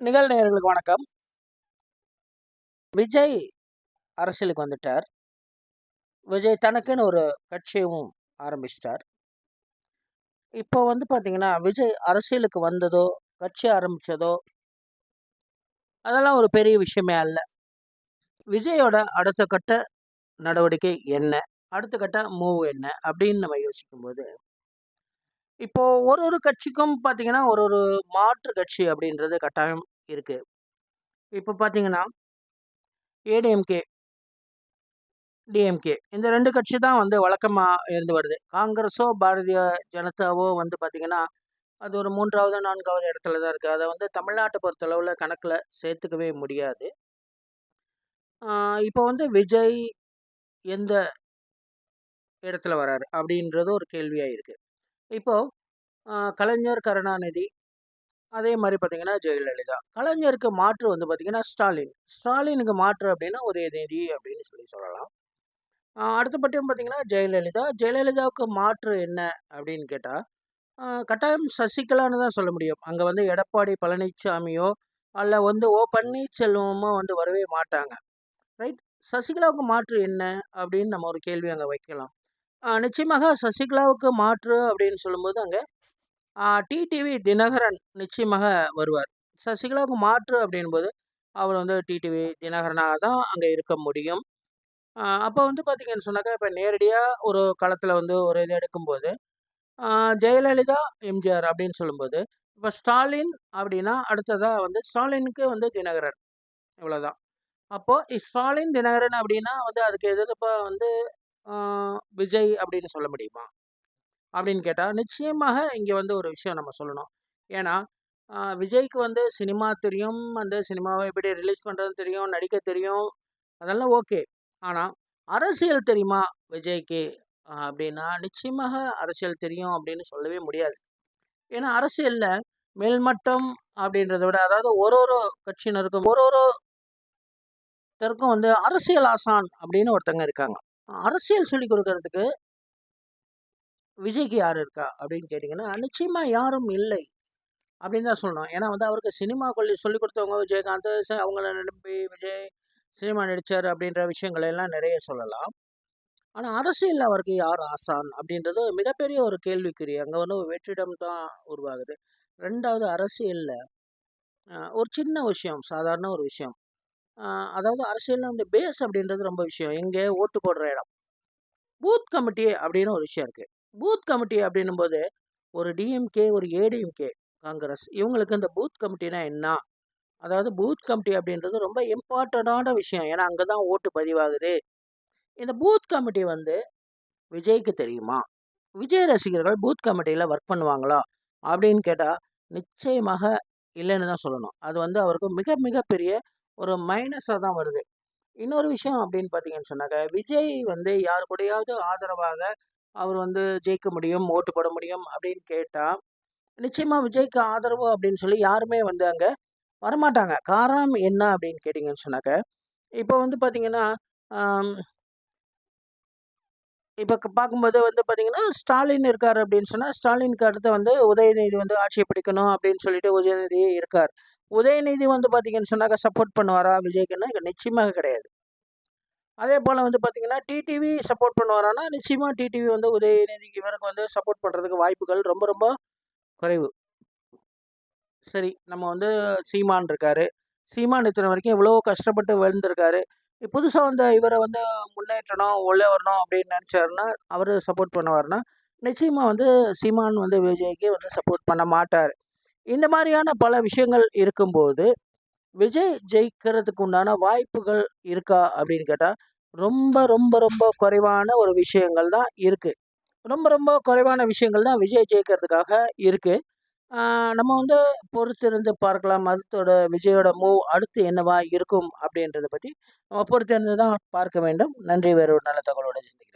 நிகழ்நேயர்களுக்கு வணக்கம். விஜய் அரசியலுக்கு வந்துட்டார். விஜய் தனக்குன்னு ஒரு கட்சியும் ஆரம்பிச்சிட்டார். இப்போ வந்து பார்த்தீங்கன்னா விஜய் அரசியலுக்கு வந்ததோ கட்சி ஆரம்பித்ததோ அதெல்லாம் ஒரு பெரிய விஷயமே அல்ல. விஜயோட அடுத்த கட்ட நடவடிக்கை என்ன? அடுத்த கட்ட மூவ் என்ன? அப்படின்னு நம்ம யோசிக்கும்போது இப்போ ஒரு ஒரு கட்சிக்கும் பார்த்தீங்கன்னா ஒரு ஒரு மாற்று கட்சி அப்படின்றது கட்டாயம் இருக்குது இப்போ பார்த்தீங்கன்னா ஏடிஎம்கே டிஎம்கே இந்த ரெண்டு கட்சி தான் வந்து வழக்கமாக இருந்து வருது. காங்கிரஸோ பாரதிய ஜனதாவோ வந்து பார்த்திங்கன்னா அது ஒரு மூன்றாவது நான்காவது இடத்துல தான் இருக்குது அதை வந்து தமிழ்நாட்டை பொறுத்தளவில் கணக்கில் சேர்த்துக்கவே முடியாது. இப்போ வந்து விஜய் எந்த இடத்துல வராரு அப்படின்றது ஒரு கேள்வியாக இருக்குது இப்போது கலைஞர் கருணாநிதி அதே மாதிரி பார்த்தீங்கன்னா ஜெயலலிதா. கலைஞருக்கு மாற்று வந்து பார்த்தீங்கன்னா ஸ்டாலின். ஸ்டாலினுக்கு மாற்று அப்படின்னா உதயநிதி அப்படின்னு சொல்லி சொல்லலாம். ஆஹ் பார்த்தீங்கன்னா ஜெயலலிதா. ஜெயலலிதாவுக்கு மாற்று என்ன அப்படின்னு கேட்டால் கட்டாயம் சசிகலான்னு தான் சொல்ல முடியும். அங்கே வந்து எடப்பாடி பழனிசாமியோ அல்ல வந்து ஓ பன்னீர்செல்வமோ வந்து வரவே மாட்டாங்க. ரைட்? சசிகலாவுக்கு மாற்று என்ன அப்படின்னு நம்ம ஒரு கேள்வி அங்கே வைக்கலாம். நிச்சயமாக சசிகலாவுக்கு மாற்று அப்படின்னு சொல்லும்போது அங்கே டிடிவி தினகரன் நிச்சயமாக வருவார். சசிகலாவுக்கு மாற்று அப்படின்போது அவர் வந்து டிடிவி தினகரனாக தான் அங்கே இருக்க முடியும். அப்போ வந்து பார்த்தீங்கன்னு சொன்னாக்கா இப்போ நேரடியாக ஒரு களத்தில் வந்து ஒரு இது எடுக்கும்போது ஜெயலலிதா எம்ஜிஆர் அப்படின்னு சொல்லும்போது இப்போ ஸ்டாலின் அப்படின்னா அடுத்ததாக வந்து ஸ்டாலினுக்கு வந்து தினகரன். இவ்வளோதான் அப்போது ஸ்டாலின் தினகரன் அப்படின்னா வந்து அதுக்கு எதிர்ப்பாக வந்து விஜய் அப்படின்னு சொல்ல முடியுமா? அப்படின்னு கேட்டால் நிச்சயமாக இங்கே வந்து ஒரு விஷயம் நம்ம சொல்லணும். ஏன்னா விஜய்க்கு வந்து சினிமா தெரியும். அந்த சினிமாவை எப்படி ரிலீஸ் பண்ணுறது தெரியும். நடிக்க தெரியும். அதெல்லாம் ஓகே. ஆனால் அரசியல் தெரியுமா விஜய்க்கு? அப்படின்னா நிச்சயமாக அரசியல் தெரியும் அப்படின்னு சொல்லவே முடியாது. ஏன்னா அரசியலில் மேல்மட்டம் அப்படின்றத விட அதாவது ஒரு ஒரு கட்சியினருக்கும் ஒரு ஒரு தருக்கும் வந்து அரசியல் ஆசான் அப்படின்னு ஒருத்தங்க இருக்காங்க. அரசியல் சொல்லி கொடுக்கறதுக்கு விஜய்க்கு யார் இருக்கா? அப்படின்னு கேட்டிங்கன்னா நிச்சயமாக யாரும் இல்லை. அப்படின்னு தான் சொல்லணும். ஏன்னா வந்து அவருக்கு சினிமா கொல்லி சொல்லி கொடுத்தவங்க விஜயகாந்த் அவங்கள நம்பி விஜய் சினிமா நடித்தார் அப்படின்ற விஷயங்களை எல்லாம் நிறைய சொல்லலாம். ஆனால் அரசியலில் அவருக்கு யார் ஆசான் அப்படின்றது மிகப்பெரிய ஒரு கேள்விக்குறி. அங்கே வந்து ஒரு வெற்றிடம் தான் உருவாகுது. ரெண்டாவது அரசியலில் ஒரு சின்ன விஷயம் சாதாரண ஒரு விஷயம். அதாவது அரசியலில் வந்து பேஸ் அப்படின்றது ரொம்ப விஷயம். எங்கே ஓட்டு போடுற இடம். பூத் கமிட்டி அப்படின்னு ஒரு விஷயம் இருக்குது பூத் கமிட்டி அப்படின்னும் போது ஒரு டிஎம்கே ஒரு ஏடிஎம்கே காங்கிரஸ் இவங்களுக்கு இந்த பூத் கமிட்டினா என்ன? அதாவது பூத் கமிட்டி அப்படின்றது ரொம்ப இம்பார்ட்டண்டான விஷயம். ஏன்னா அங்கே தான் ஓட்டு பதிவாகுது. இந்த பூத் கமிட்டி வந்து விஜய்க்கு தெரியுமா? விஜய் ரசிகர்கள் பூத் கமிட்டியில் ஒர்க் பண்ணுவாங்களா? அப்படின்னு கேட்டால் நிச்சயமாக இல்லைன்னு தான் சொல்லணும். அது வந்து அவருக்கு மிக மிகப்பெரிய ஒரு மைனஸாக தான் வருது. இன்னொரு விஷயம் அப்படின்னு பார்த்தீங்கன்னு சொன்னாக்க விஜய் வந்து யாரு கூடயாவது ஆதரவாக அவர் வந்து ஜெயிக்க முடியும் ஓட்டு போட முடியும் அப்படின்னு கேட்டால் நிச்சயமாக விஜய்க்கு ஆதரவு அப்படின்னு சொல்லி யாருமே வந்து அங்கே வரமாட்டாங்க. காரணம் என்ன அப்படின்னு கேட்டிங்கன்னு சொன்னாக்க இப்போ வந்து பார்த்தீங்கன்னா இப்போ பார்க்கும்போது வந்து பார்த்திங்கன்னா ஸ்டாலின் இருக்கார் அப்படின்னு சொன்னால் ஸ்டாலினுக்கு அடுத்து வந்து உதயநிதி வந்து ஆட்சியை பிடிக்கணும் அப்படின்னு சொல்லிட்டு உதயநிதி இருக்கார். உதயநிதி வந்து பார்த்தீங்கன்னு சொன்னாக்க சப்போர்ட் பண்ணுவாரா விஜய்க்குன்னா? இங்க நிச்சயமாக கிடையாது. அதே போல் வந்து பார்த்தீங்கன்னா டிடிவி சப்போர்ட் பண்ணுவாரானா? நிச்சயமாக டிடிவி வந்து உதயநிதிக்கு இவருக்கு வந்து சப்போர்ட் பண்ணுறதுக்கு வாய்ப்புகள் ரொம்ப ரொம்ப குறைவு. சரி நம்ம வந்து சீமான் இருக்காரு. சீமான் இத்தனை வரைக்கும் இவ்வளோ கஷ்டப்பட்டு விழுந்திருக்காரு புதுசாக வந்த இவரை வந்து முன்னேற்றணும் உள்ளே வரணும் அப்படின்னு நினச்சாருன்னா அவர் சப்போர்ட் பண்ணுவார்னா நிச்சயமாக வந்து சீமான் வந்து விஜய்க்கு வந்து சப்போர்ட் பண்ண மாட்டார். இந்த மாதிரியான பல விஷயங்கள் இருக்கும்போது விஜய் ஜெயிக்கிறதுக்கு உண்டான வாய்ப்புகள் இருக்கா அப்படின்னு கேட்டால் ரொம்ப ரொம்ப ரொம்ப குறைவான ஒரு விஷயங்கள் தான் இருக்குது ரொம்ப ரொம்ப குறைவான விஷயங்கள் தான் விஜய் ஜெயிக்கிறதுக்காக இருக்குது நம்ம வந்து பொறுத்திருந்து பார்க்கலாம். மதத்தோட விஜயோட மூவ் அடுத்து என்னவா இருக்கும் அப்படின்றத பற்றி நம்ம பொறுத்திருந்து தான் பார்க்க வேண்டும். நன்றி வேறு ஒரு நல்ல தகவலோட சிந்திக்கலாம்